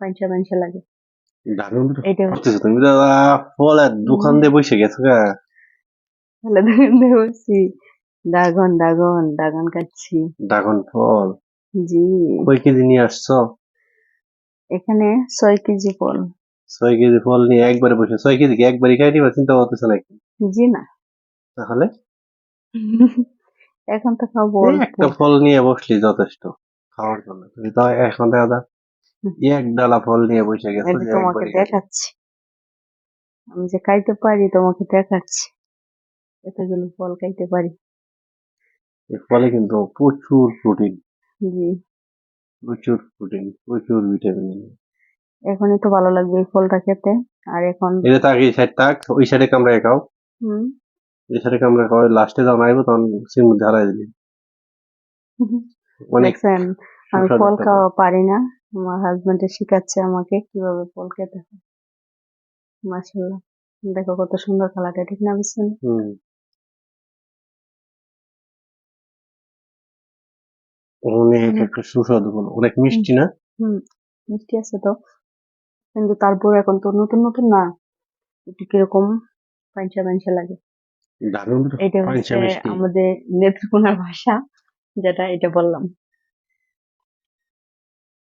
পাঞ্চা পাঞ্চা লাগে। তুমি দাদা ফলের দোকান দিয়ে বসে গেছো গা। ভালো দেখে বলছি ড্রাগন ড্রাগন ড্রাগন খাচ্ছি ড্রাগন ফল? জি। কয় কেজি নিয়ে আসছো? এখানে ছয় কেজি ফল। ছয় কেজি ফল নিয়ে একবারে বসে ছয় কেজি একবারে খাই নিবা চিন্তা করতেছো নাকি? জি না। তাহলে? এখন তো খাব একটা ফল নিয়ে বসলি যথেষ্ট খাওয়ার জন্য। এখন দাদা এক ডালা ফল নিয়ে বসে গেছো তোমাকে দেখাচ্ছি। আমি যে খাইতে পারি তোমাকে দেখাচ্ছি। এতগুলো ফল খাইতে পারি। ফলে কিন্তু প্রচুর প্রোটিন। জি। প্রচুর প্রোটিন প্রচুর ভিটামিন। এখনই তো ভালো লাগবে এই ফলটা খেতে। আর এখন এটা তাক এই সাইড তাক ওই সাইডে কামড়ায় খাও। হুম। এই সাইডে কামড়ায় খাও লাস্টে যখন আইবো তখন সিম মধ্যে হারাই দিলি অনেক আমি ফল খাওয়া পারি না। আমার হাজবেন্ড শিখাচ্ছে আমাকে কীভাবে ফল খেতে হয়। দেখো কত সুন্দর কালারটা ঠিক না বুঝছেন অনেক অনেক- একটা সুস্বাদু ফল অনেক মিষ্টি না? হুম মিষ্টি আছে তো। কিন্তু তারপর এখন তো নতুন নতুন না। একটু কীরকম পাঞ্চা পাঞ্চা লাগে। দারুণ এটা হচ্ছে আমাদের নেত্রকোনার ভাষা যেটা এটা বললাম।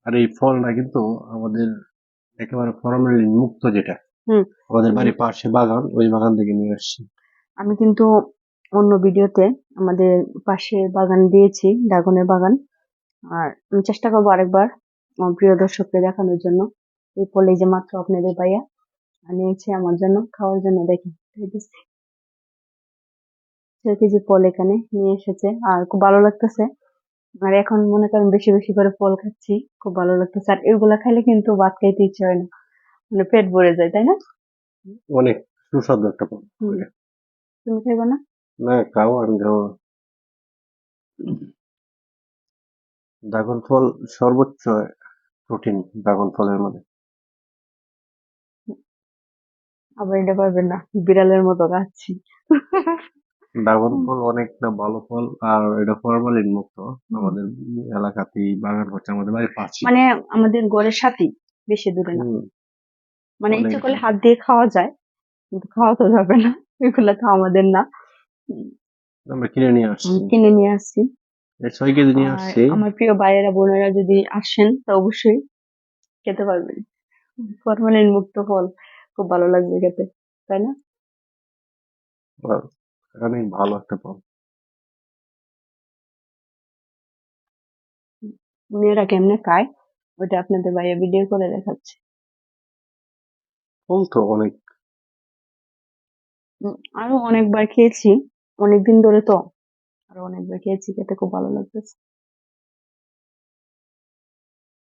আর এই ফলটা কিন্তু আমাদের একেবারে ফরমালিন মুক্ত যেটা আমাদের বাড়ির পাশে বাগান ওই বাগান থেকে নিয়ে আসছি। আমি কিন্তু অন্য ভিডিওতে আমাদের পাশে বাগান দিয়েছি ড্রাগনের বাগান। আর আমি চেষ্টা করব আরেকবার আমার প্রিয় দর্শককে দেখানোর জন্য। এই ফলে যে মাত্র আপনাদের ভাইয়া আনিয়েছে আমার জন্য খাওয়ার জন্য দেখি ছয় কেজি ফল এখানে নিয়ে এসেছে আর খুব ভালো লাগতেছে। আর এখন মনে করেন বেশি বেশি করে ফল খাচ্ছি খুব ভালো লাগতেছে। আর এগুলা খাইলে কিন্তু ভাত খাইতে ইচ্ছে হয় না। মানে পেট ভরে যায় তাই না? অনেক সুস্বাদু একটা ফল। তুমি খাইবে না? না খাও আমি খাব। ড্রাগন ফল সর্বোচ্চ প্রোটিন ড্রাগন ফলের মধ্যে। আবার এটা পারবেন না বিড়ালের মতো খাচ্ছি। ড্রাগন ফল অনেকটা ভালো ফল আর এটা ফরমালিন মুক্ত। আমাদের এলাকাতেই বাগান করছে আমাদের বাড়ির পাশে মানে আমাদের ঘরের সাথেই বেশি দূরে না। মানে অনেক ইচ্ছে করলে হাত দিয়ে খাওয়া যায় কিন্তু খাওয়া তো যাবে না এগুলো তো আমাদের না। আমরা কিনে নিয়ে আসছি। কিনে নিয়ে আসছি। ছয় কেজি নিয়ে আসছি। আমার প্রিয় ভাইয়েরা বোনেরা যদি আসেন তা অবশ্যই খেতে পারবেন। ফরমালিন মুক্ত ফল খুব ভালো লাগবে খেতে তাই না? অনেক ভালো একটা ফল মেয়েরা কেমনে খায়? ওটা আপনাদের ভাইয়া ভিডিও করে দেখাচ্ছে। বলতো অনেক। উম, আরও অনেকবার খেয়েছি। অনেকদিন ধরে তো। আরও অনেকবার খেয়েছি খেতে খুব ভালো লাগতেছে।